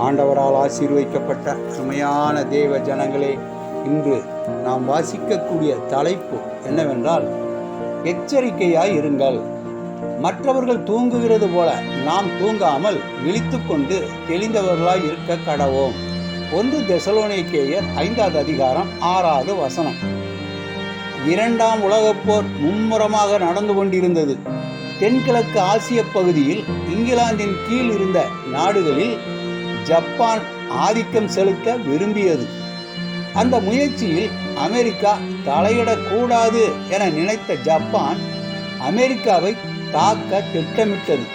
ஆண்டவரால் ஆசீர்வதிக்கப்பட்ட சுமையான தேவ ஜனங்களே இன்று நாம் வாசிக்கக்கூடிய தலைப்பு என்னவென்றால் எச்சரிக்கையாய் இருங்கள். மற்றவர்கள் தூங்குகிறது போல நாம் தூங்காமல் விழித்துக்கொண்டு தெளிந்தவர்களாய் இருக்க கடவோம். ஒன்று தெசலோனிக்கேயர் ஐந்தாவது அதிகாரம் ஆறாவது வசனம். இரண்டாம் உலகப் போர் மும்முரமாக நடந்து கொண்டிருந்தது. தென்கிழக்கு ஆசிய பகுதியில் இங்கிலாந்தின் கீழ் இருந்த நாடுகளில் ஜப்பான் ஆதிக்கம் செலுத்த விரும்பியது. அந்த முயற்சியில் அமெரிக்கா தலையிடக்கூடாது என நினைத்த ஜப்பான் அமெரிக்காவை தாக்க திட்டமிட்டது.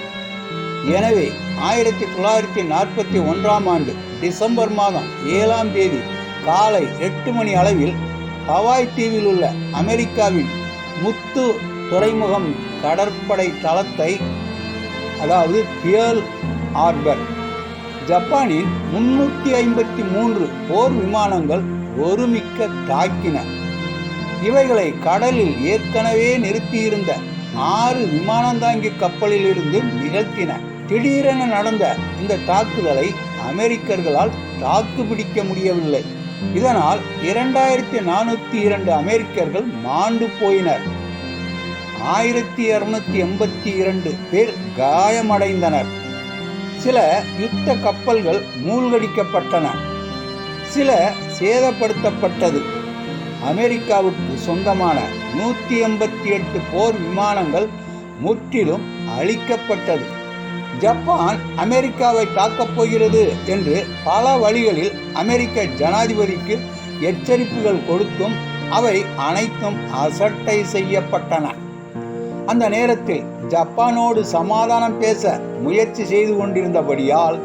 எனவே ஆயிரத்தி தொள்ளாயிரத்தி நாற்பத்தி ஒன்றாம் ஆண்டு டிசம்பர் மாதம் ஏழாம் தேதி காலை எட்டு மணி அளவில் ஹவாய் தீவில் உள்ள அமெரிக்காவின் முத்து துறைமுகம் கடற்படை தளத்தை அதாவது பியர்ல் ஆர்பர் ஜப்பானின் முன்னூற்றி ஐம்பத்தி மூன்று போர் விமானங்கள் ஒருமிக்க தாக்கின. இவைகளை கடலில் ஏற்கனவே நிறுத்தியிருந்த ஆறு விமானந்தாங்கி கப்பலில் இருந்து நிகழ்த்தின. திடீரென நடந்த இந்த தாக்குதலை அமெரிக்கர்களால் தாக்கு பிடிக்க முடியவில்லை. இதனால் இரண்டாயிரத்தி நானூத்தி இரண்டு அமெரிக்கர்கள் மாண்டு போயினர். ஆயிரத்தி இருநூத்தி எண்பத்தி இரண்டு பேர் காயமடைந்தனர். சில யுத்த கப்பல்கள் மூழ்கடிக்கப்பட்டன. சில சேதப்படுத்தப்பட்டது. அமெரிக்காவுக்கு சொந்தமான நூற்றி எண்பத்தி எட்டு போர் விமானங்கள் முற்றிலும் அழிக்கப்பட்டது. ஜப்பான் அமெரிக்காவை தாக்கப் போகிறது என்று பல வழிகளில் அமெரிக்க ஜனாதிபதிக்கு எச்சரிப்புகள் கொடுத்தும் அவை அனைத்தும் அசட்டை செய்யப்பட்டன. அந்த நேரத்தில் ஜப்பானோடு சமாதானம் பேச முயற்சி செய்து கொண்டிருந்தபடியால்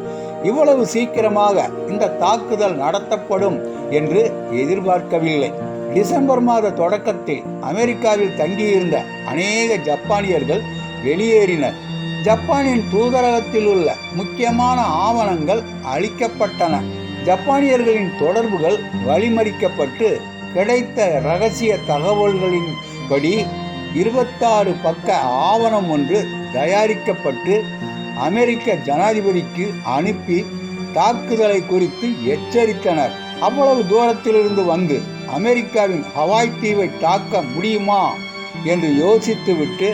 இவ்வளவு சீக்கிரமாக இந்த தாக்குதல் நடத்தப்படும் என்று எதிர்பார்க்கவில்லை. டிசம்பர் மாத தொடக்கத்தில் அமெரிக்காவில் தங்கியிருந்த அநேக ஜப்பானியர்கள் வெளியேறினர். ஜப்பானின் தூதரகத்தில் உள்ள முக்கியமான ஆவணங்கள் அளிக்கப்பட்டன ஜப்பானியர்களின் தொடர்புகள் வழிமறிக்கப்பட்டு கிடைத்த ரகசிய தகவல்களின்படி இருபத்தாறு பக்க ஆவணம் ஒன்று தயாரிக்கப்பட்டு அமெரிக்க ஜனாதிபதிக்கு அனுப்பி தாக்குதலை குறித்து எச்சரித்தனர். அவ்வளவு தூரத்திலிருந்து வந்து அமெரிக்காவின் ஹவாய் தீவை தாக்க முடியுமா என்று யோசித்துவிட்டு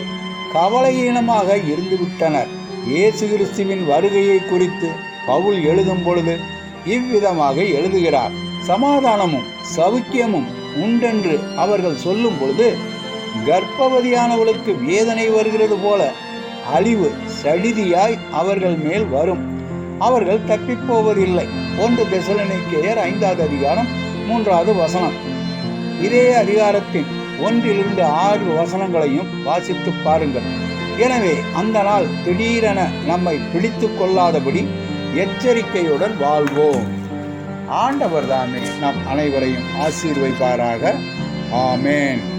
கவலையீனமாக இருந்துவிட்டனர். இயேசு கிறிஸ்துவின் வருகையை குறித்து பவுல் எழுதும் பொழுது இவ்விதமாக எழுதுகிறார். சமாதானமும் சவுக்கியமும் உண்டென்று அவர்கள் சொல்லும் பொழுது கர்ப்பவதியானவளுக்கு வேதனை வருகிறது போல அழிவு சடிதியாய் அவர்கள் மேல் வரும். அவர்கள் தப்பிப்போவதில்லை. ஒன்று தெசலனிக்கேயர் ஐந்தாவது அதிகாரம் மூன்றாவது வசனம். இதே அதிகாரத்தின் ஒன்றிலிருந்து ஆறு வசனங்களையும் வாசித்து பாருங்கள். எனவே அந்த நாள் திடீரென நம்மை பிடித்து கொள்ளாதபடி எச்சரிக்கையுடன் வாழ்வோம். ஆண்டவர் தாமே நம் அனைவரையும் ஆசீர்வைப்பாராக ஆமேன்.